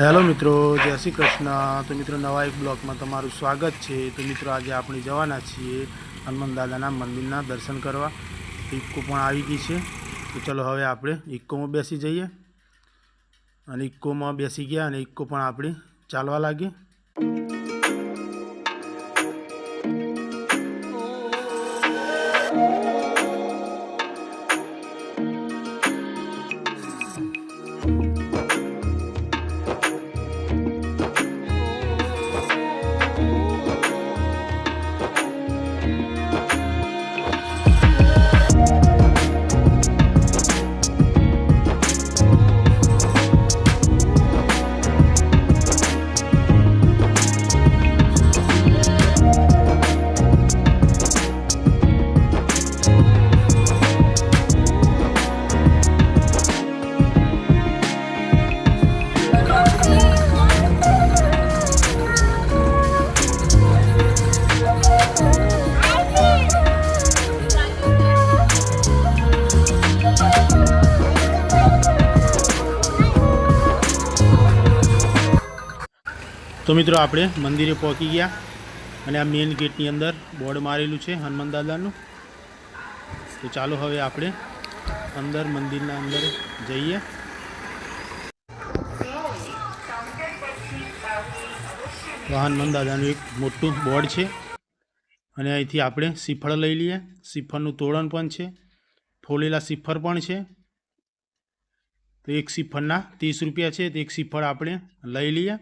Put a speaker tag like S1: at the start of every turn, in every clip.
S1: Hello મિત્રો, જય શ્રી કૃષ્ણ. તો મિત્રો, નવા એક બ્લોકમાં તમારું સ્વાગત છે. તો મિત્રો, આજે આપણે જવાના છીએ હનુમાન દાદાના મંદિરના દર્શન કરવા. ઇક્કો પણ આવી ગઈ છે. તો ચલો હવે આપણે ઇક્કોમાં બેસી જઈએ. અને ઇક્કોમાં બેસી ગયા અને ઇક્કો પણ આપણે ચાલવા લાગી તો મિત્રો આપણે મંદિરે પહોંચી ગયા અને આ મેઇન ગેટની અંદર બોર્ડ મારેલું છે હનુમાન દાદાનું. તો ચાલો હવે આપણે અંદર મંદિરના અંદર જઈએ. તો હનુમાન દાદાનું એક મોટું બોર્ડ છે. અને અહીંથી આપણે શ્રીફળ લઈ લઈએ. શ્રીફળનું તોરણ પણ છે. ફોલેલા શ્રીફળ પણ છે. તો એક શ્રીફળના ત્રીસ રૂપિયા છે. તો એક શ્રીફળ આપણે લઈ લઈએ.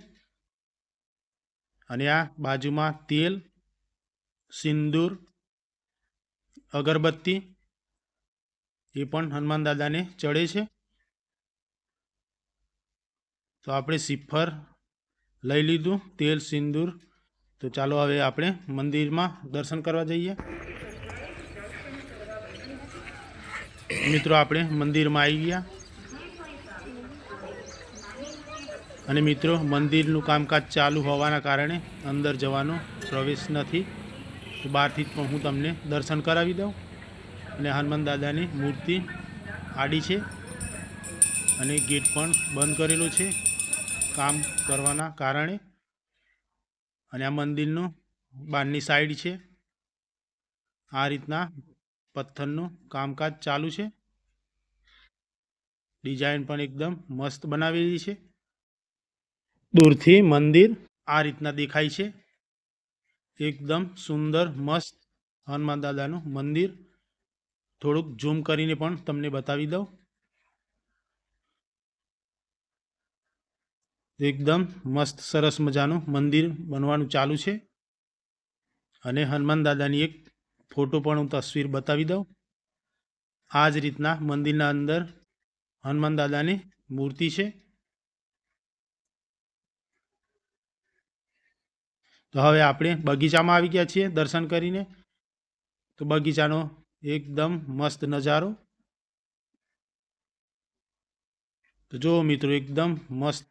S1: અને આ બાજુમાં તેલ, સિંદૂર, અગરબત્તી, એ પણ હનુમાન દાદાને ચડે છે. તો આપણે સિફર લઈ લીધું, તેલ, સિંદૂર. તો ચાલો હવે આપણે મંદિરમાં દર્શન કરવા જઈએ. મિત્રો, આપણે મંદિરમાં આવી ગયા. અને મિત્રો, મંદિરનું કામકાજ ચાલુ હોવાના કારણે અંદર જવાનો પ્રવેશ નથી. બહારથી જ પણ હું તમને દર્શન કરાવી દઉં. અને હનુમાન દાદાની મૂર્તિ આડી છે અને ગેટ પણ બંધ કરેલો છે કામ કરવાના કારણે. અને આ મંદિરનું બહારની સાઈડ છે. આ રીતના પથ્થરનું કામકાજ ચાલુ છે. ડિઝાઇન પણ એકદમ મસ્ત બનાવેલી છે. દૂરથી મંદિર આ રીતના દેખાય છે. એકદમ સુંદર, મસ્ત હનુમાન દાદાનું મંદિર. થોડુંક ઝૂમ કરીને પણ તમને બતાવી દઉં. એકદમ મસ્ત, સરસ મજાનું મંદિર બનવાનું ચાલુ છે. અને હનુમાન દાદાની એક ફોટો પણ હું તસવીર બતાવી દઉં. આ જ રીતના મંદિરના અંદર હનુમાન દાદાની મૂર્તિ છે. તો હવે આપણે બગીચામાં આવી ગયા છીએ દર્શન કરીને. તો બગીચાનો એકદમ મસ્ત નજારો. તો જો મિત્રો, એકદમ મસ્ત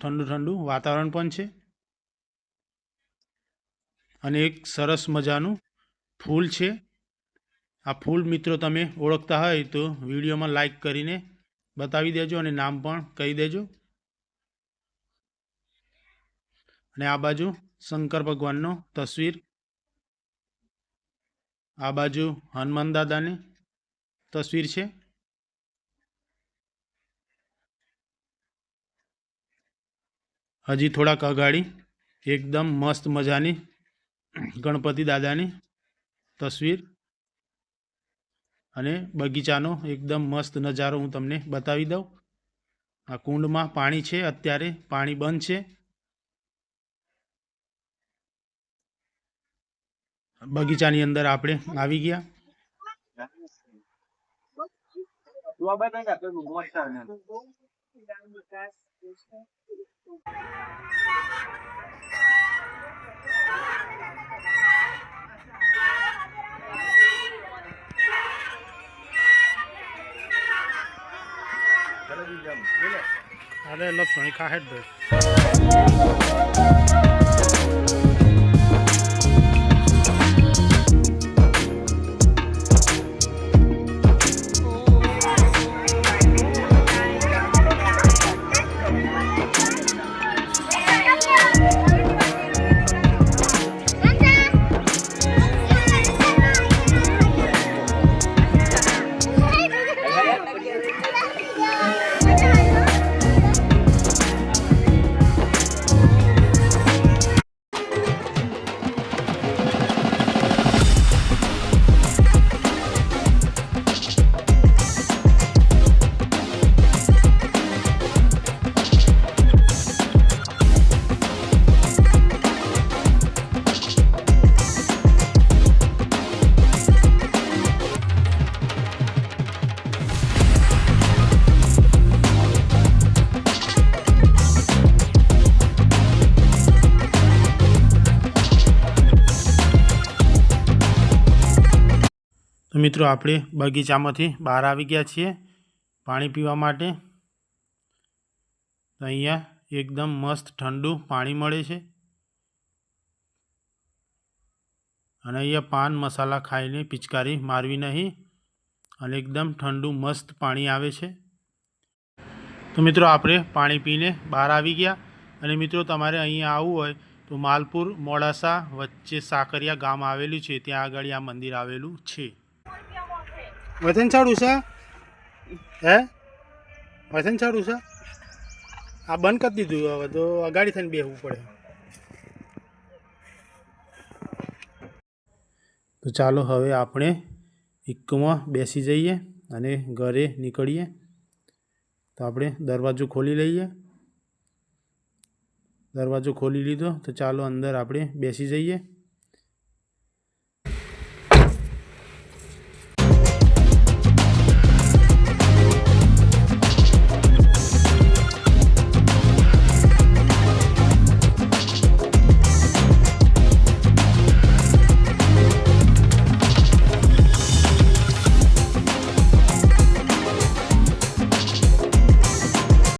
S1: ઠંડુ ઠંડુ વાતાવરણ પણ છે. અને એક સરસ મજાનું ફૂલ છે. આ ફૂલ મિત્રો તમે ઓળખતા હોય તો વિડીયોમાં લાઈક કરીને બતાવી દેજો અને નામ પણ કહી દેજો. અને આ બાજુ શંકર ભગવાનનો તસવીર. આ બાજુ હનુમાન દાદાની તસવીર છે. હજી થોડાક અગાડી એકદમ મસ્ત મજાની ગણપતિ દાદાની તસવીર. અને બગીચાનો એકદમ મસ્ત નજારો હું તમને બતાવી દઉં. આ કુંડમાં પાણી છે, અત્યારે પાણી બંધ છે. બગીચાની અંદર આપણે આવી ગયા? અરે લપસણી ખાહેટ જ ભાઈ મિત્રો આપણે બગીચામાંથી બહાર આવી ગયા છીએ પાણી પીવા માટે. અહીંયા એકદમ મસ્ત ઠંડુ પાણી મળે છે. અને અહીંયા પાન મસાલા ખાઈને પિચકારી મારવી નહીં. અને એકદમ ઠંડુ મસ્ત પાણી આવે છે. તો મિત્રો આપણે પાણી પીને બહાર આવી ગયા. અને મિત્રો તમારે અહીંયા આવવું હોય તો માલપુર મોડાસા વચ્ચે સાકરિયા ગામ આવેલું છે. ત્યાં આગળ આ મંદિર આવેલું છે. વતન ચાડું છે? હે? વતન ચાડું છે? આ બંધ કરી દીધું હવે, તો અગાડી થઈને બેસવું પડે. તો ચાલો હવે આપણે ઇક્કોમાં બેસી જઈએ અને ઘરે નીકળીએ. તો આપણે દરવાજો ખોલી લઈએ. દરવાજો ખોલી લીધો, તો ચાલો અંદર આપણે બેસી જઈએ.